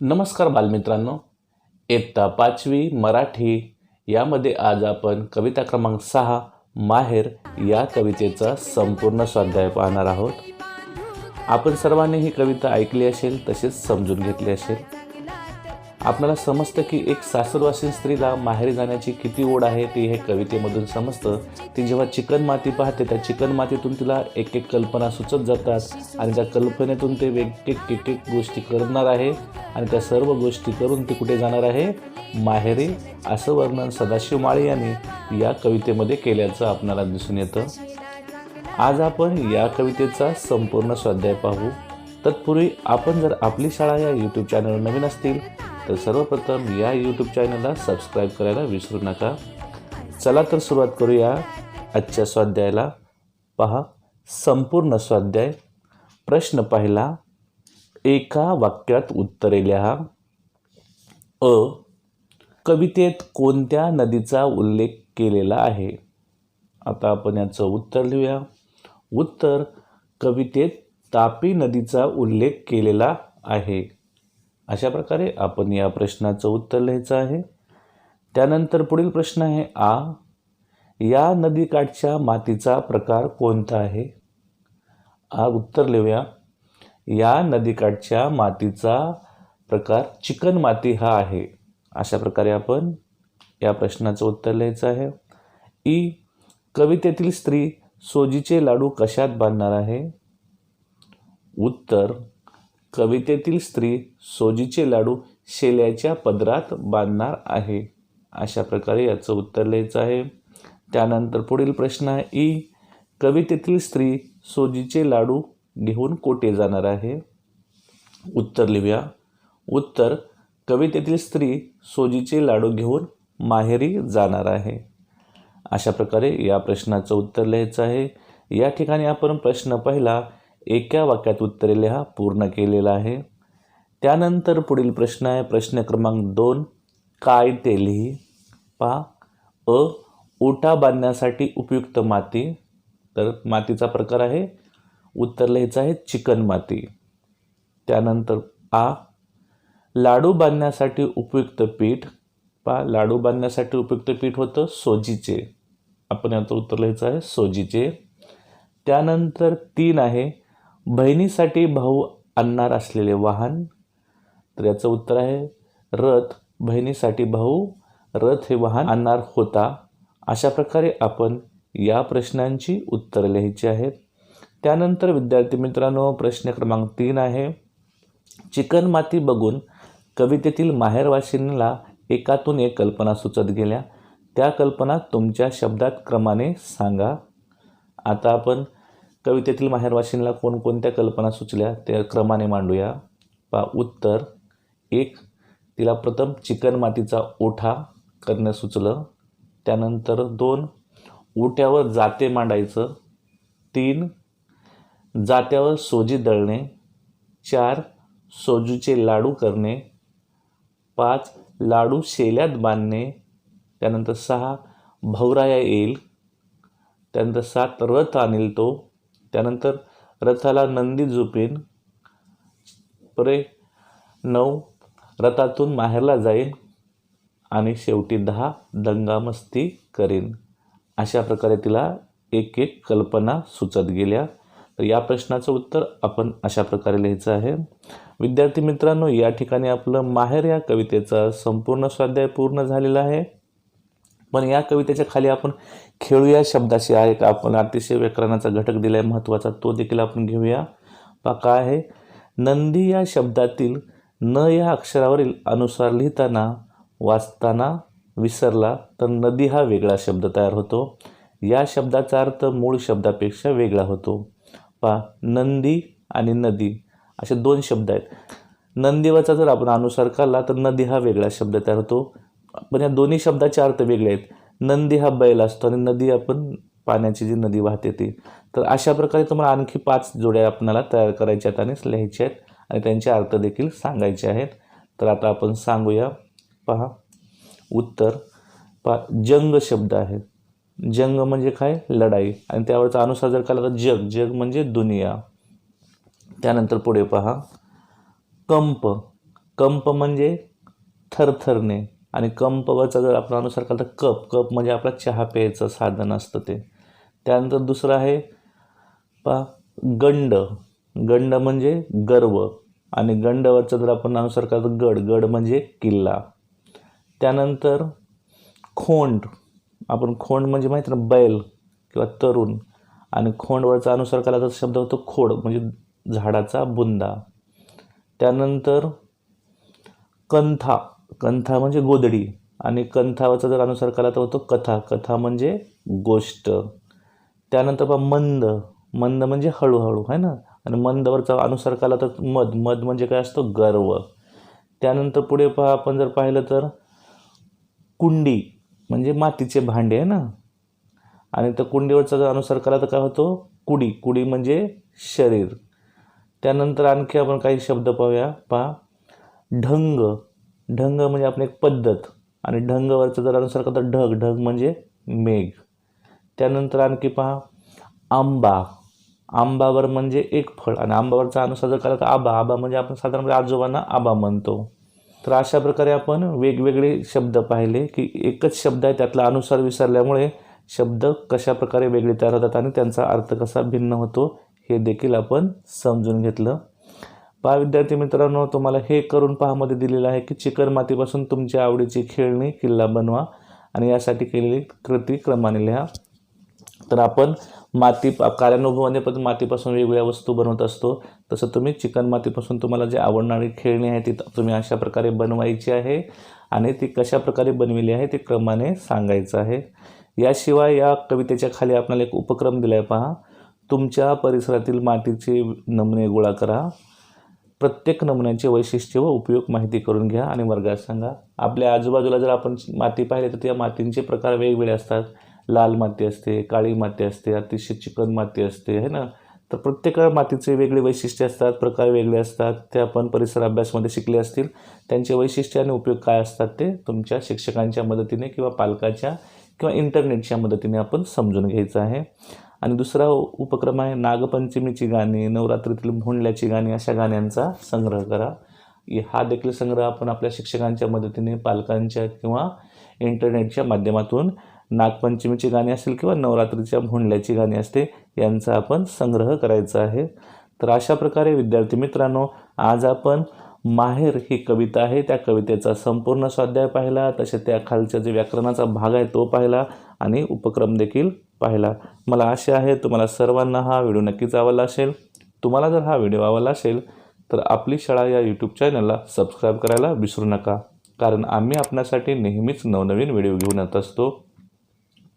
नमस्कार बालमित्रांनो. इयत्ता पाचवी मराठी. यामध्ये आज आपण कविता क्रमांक सहा माहेर या कवितेचा संपूर्ण स्वाध्याय पाहणार आहोत. आपण सर्वांनी ही कविता ऐकली असेल तसेच समजून घेतली असेल. आपल्याला समजतं की एक सासरवासीन स्त्रीला माहेरी जाण्याची किती ओढ आहे ती हे कवितेमधून समजतं. ती जेव्हा चिकन माती पाहते त्या चिकन मातीतून तिला एक एक कल्पना सुचत जातात आणि त्या कल्पनेतून ते एक एक एक एक गोष्टी करणार आहे आणि त्या सर्व गोष्टी करून ती कुठे जाणार आहे? माहेरी. असं वर्णन सदाशिव माळे यांनी या कवितेमध्ये केल्याचं आपल्याला दिसून येतं. आज आपण या कवितेचा संपूर्ण स्वाध्याय पाहू. तत्पूर्वी आपण जर आपली शाळा या यूट्यूब चॅनलवर नवीन असतील तर सर्वप्रथम या यूट्यूब चॅनलला सबस्क्राईब करायला विसरू नका. चला तर सुरुवात करूया आजच्या स्वाध्यायाला. पहा संपूर्ण स्वाध्याय. प्रश्न पहिला एका वाक्यात उत्तरे लिहा. अ कवितेत कोणत्या नदीचा उल्लेख केलेला आहे? आता आपण याचं उत्तर लिहूया. उत्तर कवितेत तापी नदीचा उल्लेख केलेला आहे. अशा प्रकारे आपण या प्रश्नाचं उत्तर लिहायचं आहे. त्यानंतर पुढील प्रश्न आहे आ. या नदीकाठच्या मातीचा प्रकार कोणता आहे? आ. उत्तर लिहूया. या नदीकाठच्या मातीचा प्रकार चिकन माती हा आहे. अशा प्रकारे आपण या प्रश्नाचं उत्तर लिहायचं आहे. ई. कवितेतील स्त्री सोजीचे लाडू कशात बांधणार आहे? उत्तर कवितेतील स्त्री सोजीचे लाडू शेल्याच्या पदरात बांधणार आहे. अशा प्रकारे याचं उत्तर लिहायचं आहे. त्यानंतर पुढील प्रश्न आहे. ई कवितेतील स्त्री सोजीचे लाडू घेऊन कोठे जाणार आहे? उत्तर लिहूया. उत्तर कवितेतील स्त्री सोजीचे लाडू घेऊन माहेरी जाणार आहे. अशा प्रकारे या प्रश्नाचं उत्तर लिहायचं आहे. या ठिकाणी आपण प्रश्न पहिला एका वाक्यात उत्तरे लिहा पूर्ण केलेला आहे. त्यानंतर पुढील प्रश्न आहे प्रश्न क्रमांक दोन काय ते लिही. पहा अ ओटा बांधण्यासाठी उपयुक्त माती. तर मातीचा प्रकार आहे उत्तर लिहायचं आहे चिकन माती. त्यानंतर आ लाडू बांधण्यासाठी उपयुक्त पीठ. पा लाडू बांधण्यासाठी उपयुक्त पीठ होतं सोजीचे. आपण याचं उत्तर लिहायचं आहे सोजीचे. त्यानंतर तीन आहे बहिणीसाठी भाऊ आणणार असलेले वाहन? तर याचं उत्तर आहे रथ बहिणीसाठी भाऊ रथ हे वाहन आणणार होता. अशा प्रकारे आपण या प्रश्नांची उत्तरं लिहायची आहेत. त्यानंतर विद्यार्थी मित्रांनो प्रश्न क्रमांक तीन आहे. चिकन माती बघून कवितेतील माहेरवासींना एकातून एक कल्पना सुचत गेल्या. त्या कल्पना तुमच्या शब्दात क्रमाने सांगा. आता आपण कवितेतील माहेरवाशींना कोणकोणत्या कल्पना सुचल्या त्या क्रमाने मांडूया. पा उत्तर. एक तिला प्रथम चिकन मातीचा ओठा करणं सुचलं. त्यानंतर दोन ओट्यावर जाते मांडायचं. तीन जात्यावर सोजी दळणे. चार सोजूचे लाडू करणे. पाच लाडू शेल्यात बांधणे. त्यानंतर सहा भवराया येईल. त्यानंतर सात रथ आणील तो. त्यानंतर रथाला नंदी झोपेन. परे नऊ रथातून माहेरला जाईन आणि शेवटी दहा दंगामस्ती करीन. अशा प्रकारे तिला एक एक कल्पना सुचत गेल्या. तर या प्रश्नाचं उत्तर आपण अशा प्रकारे लिहायचं आहे. विद्यार्थी मित्रांनो या ठिकाणी आपलं माहेर या कवितेचा संपूर्ण स्वाध्याय पूर्ण झालेला आहे. पण या कवितेच्या खाली आपण खेळूया शब्दाशी. आहे का आपण अतिशय व्याकरणाचा घटक दिला आहे महत्त्वाचा तो देखील आपण घेऊया. पा काय आहे? नंदी या शब्दातील न या अक्षरावरील अनुसार लिहिताना वाचताना विसरला तर नदी हा वेगळा शब्द तयार होतो. या शब्दाचा अर्थ मूळ शब्दापेक्षा वेगळा होतो. पा नंदी आणि नदी असे दोन शब्द आहेत. नंदीवाचा जर आपण अनुसार काढला तर नदी हा वेगळा शब्द तयार होतो. पण या दोन्ही शब्दाचे अर्थ वेगळे आहेत. नंदी हा बैल असतो आणि नदी आपण पाण्याची जी नदी वाहते ती. तर अशा प्रकारे तुम्हाला आणखी पाच जोड्या आपणाला तयार करायच्या आहेत आणि लिहायच्या आहेत आणि त्यांचे अर्थ देखील सांगायचे आहेत. तर आता आपण सांगूया. पहा. उत्तर. पा जंग शब्द आहे. जंग म्हणजे काय? लढाई. आणि त्यावरचा अनुसार जर काढला तर जग. जग म्हणजे दुनिया. त्यानंतर पुढे पहा. कंप. कंप म्हणजे थरथरणे. आणि कंपचा जर आपण अनुसार केला तर कप कप म्हणजे आपला चहा प्यायचं साधन असतं ते. त्यानंतर दुसरं आहे पा गंड. गंड म्हणजे गर्व. आणि गंडवरचा जर आपण अनुसार केला तर गड. गड म्हणजे किल्ला. त्यानंतर खोंड. आपण खोंड म्हणजे माहीत ना बैल किंवा तरुण. आणि खोंडवरचा अनुसार केला तर शब्द होतो खोड म्हणजे झाडाचा बुंदा. त्यानंतर कंथा. कंथा म्हणजे गोदडी आणि कंथावरचा जर अनुसार केला तर होतो कथा. कथा म्हणजे गोष्ट. त्यानंतर पहा मंद. मंद म्हणजे हळूहळू है ना? आणि मंदवरचा अनुसार केला तर मध. मध म्हणजे काय असतो? गर्व. त्यानंतर पुढे पहा आपण जर पाहिलं तर कुंडी म्हणजे मातीचे भांडे आहे ना? आणि त्या कुंडीवरचा जर अनुसार केला तर काय होतो? कुडी. कुडी म्हणजे शरीर. त्यानंतर आणखी आपण काही शब्द पाहूया. पहा ढंग. ढंग म्हणजे आपण एक पद्धत. आणि ढंगवरचं जर अनुसार केला तर ढग ढग म्हणजे मेघ. त्यानंतर आणखी पहा आंबा. आंबावर म्हणजे एक फळ. आणि आंबावरचा अनुसार जर केला तर आबा. आबा म्हणजे आपण साधारणपणे आजोबांना आबा म्हणतो. तर अशा प्रकारे आपण वेगवेगळे शब्द पाहिले की एकच शब्द आहे त्यातला अनुसार विसरल्यामुळे शब्द कशाप्रकारे वेगळे तयार होतात आणि त्यांचा अर्थ कसा भिन्न होतो हे देखील आपण समजून घेतलं. पहा विद्यार्थी मित्रांनो तुम्हाला हे करून पहामध्ये दिलेलं आहे की चिकणमातीपासून तुमच्या आवडीची खेळणी किल्ला बनवा आणि यासाठी केलेली कृती क्रमाने लिहा. तर आपण माती कार्यानुभवाने पण मातीपासून वेगवेगळ्या वस्तू बनवत असतो. तसं तुम्ही चिकन मातीपासून तुम्हाला जे आवडणारी खेळणी आहे ती तुम्ही अशा प्रकारे बनवायची आहे आणि ती कशा प्रकारे बनविली आहे ते क्रमाने सांगायचं आहे. याशिवाय या कवितेच्या खाली आपल्याला एक उपक्रम दिला आहे पहा. तुमच्या परिसरातील मातीचे नमुने गोळा करा. प्रत्येक नमुन्यांचे वैशिष्ट्य व उपयोग माहिती करून घ्या आणि वर्गात सांगा. आपल्या आजूबाजूला जर आपण माती पाहिले तर त्या मातींचे प्रकार वेगवेगळे असतात. लाल माती असते काळी माती असते अतिशय चिकन माती असते है ना? तर प्रत्येक मातीचे वेगळे वैशिष्ट्य असतात प्रकार वेगळे असतात. ते आपण परिसर अभ्यासमध्ये शिकले असतील. त्यांचे वैशिष्ट्य आणि उपयोग काय असतात ते तुमच्या शिक्षकांच्या मदतीने किंवा पालकाच्या किंवा इंटरनेटच्या मदतीने आपण समजून घ्यायचं आहे. आणि दुसरा उपक्रम आहे नागपंचमीची गाणी नवरात्रीतील भोंडल्याची गाणी अशा गाण्यांचा संग्रह करा. हा देखील संग्रह आपण आपल्या शिक्षकांच्या मदतीने पालकांच्या किंवा इंटरनेटच्या माध्यमातून नागपंचमीची गाणी असतील किंवा नवरात्रीच्या भोंडल्याची गाणी असते यांचा आपण संग्रह करायचा आहे. तर अशा प्रकारे विद्यार्थी मित्रांनो आज आपण माहेर ही कविता आहे. त्या कवितेचा संपूर्ण स्वाध्याय पाहिला तसे त्या खालच्या जे व्याकरणाचा भाग आहे तो पाहिला आणि उपक्रम देखील पाहिला. मला आशा आहे तुम्हाला सर्वांना हा व्हिडिओ नक्कीच आवडला असेल. तुम्हाला जर हा व्हिडिओ आवडला असेल तर आपली शाळा या यूट्यूब चॅनलला सबस्क्राईब करायला विसरू नका. कारण आम्ही आपणासाठी नेहमीच नवनवीन व्हिडिओ घेऊन येत असतो.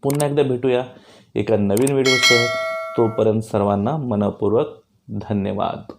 पुन्हा एकदा भेटूया एका नवीन व्हिडिओसह. तोपर्यंत सर्वांना मनपूर्वक धन्यवाद.